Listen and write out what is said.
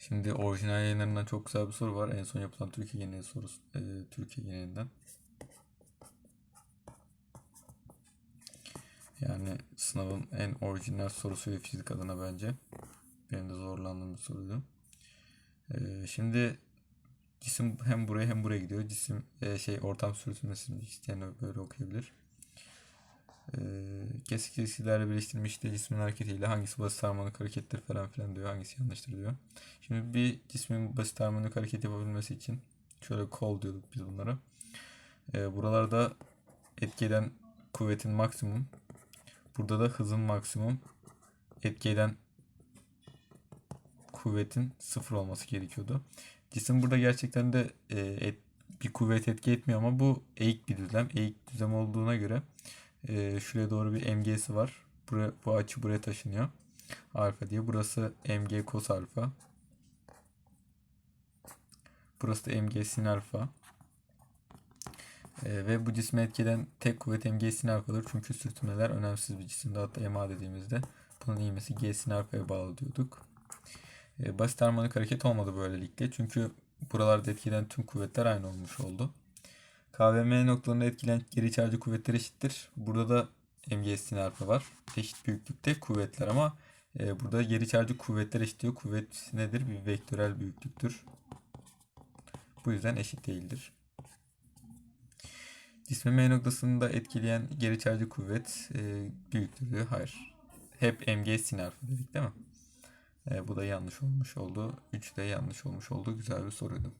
Şimdi orijinal yayınlarından çok güzel bir soru var. En son yapılan Türkiye geneli sorusu. e, Türkiye genelinden. Yani sınavın en orijinal sorusu fizik adına bence. Benim de zorlandığım bir soruydu. E, şimdi cisim hem buraya hem buraya gidiyor. Cisim e, şey ortam sürtünmesini isteyen böyle okuyabilir. Kesik ilişkilerle birleştirilmiş de cismin hareketiyle hangisi basit harmonik harekettir falan filan diyor. Hangisi yanlıştır diyor. Şimdi bir cismin basit harmonik hareket yapabilmesi için şöyle kol diyorduk biz bunlara. E, buralarda etki kuvvetin maksimum. Burada da hızın maksimum. Etki kuvvetin sıfır olması gerekiyordu. Cisim burada gerçekten de e, et, bir kuvvet etki etmiyor ama bu eğik bir düzlem. Eğik düzlem olduğuna göre e, şuraya doğru bir mg'si var. Buraya, bu açı buraya taşınıyor. Alfa diye. Burası mg cos alfa. Burası da mg sin alfa. E, ve bu cisme etkilen tek kuvvet mg sin alfadır. Çünkü sürtünmeler önemsiz bir cisimde. Hatta ma dediğimizde bunun ivmesi g sin alfaya bağlı diyorduk. E, basit harmonik hareket olmadı böylelikle. Çünkü buralarda etkilen tüm kuvvetler aynı olmuş oldu. KVM noktalarında etkilen geri çarjı kuvvetler eşittir. Burada da mg sin alfa var. Eşit büyüklükte kuvvetler ama e, burada geri çarjı kuvvetler eşitliyor. Kuvvet nedir? Bir vektörel büyüklüktür. Bu yüzden eşit değildir. Cisme M noktasında etkileyen geri çarjı kuvvet e, büyüktür diyor. Hayır. Hep mg sin alfa dedik değil mi? E, bu da yanlış olmuş oldu. 3 de yanlış olmuş oldu. Güzel bir soruydu.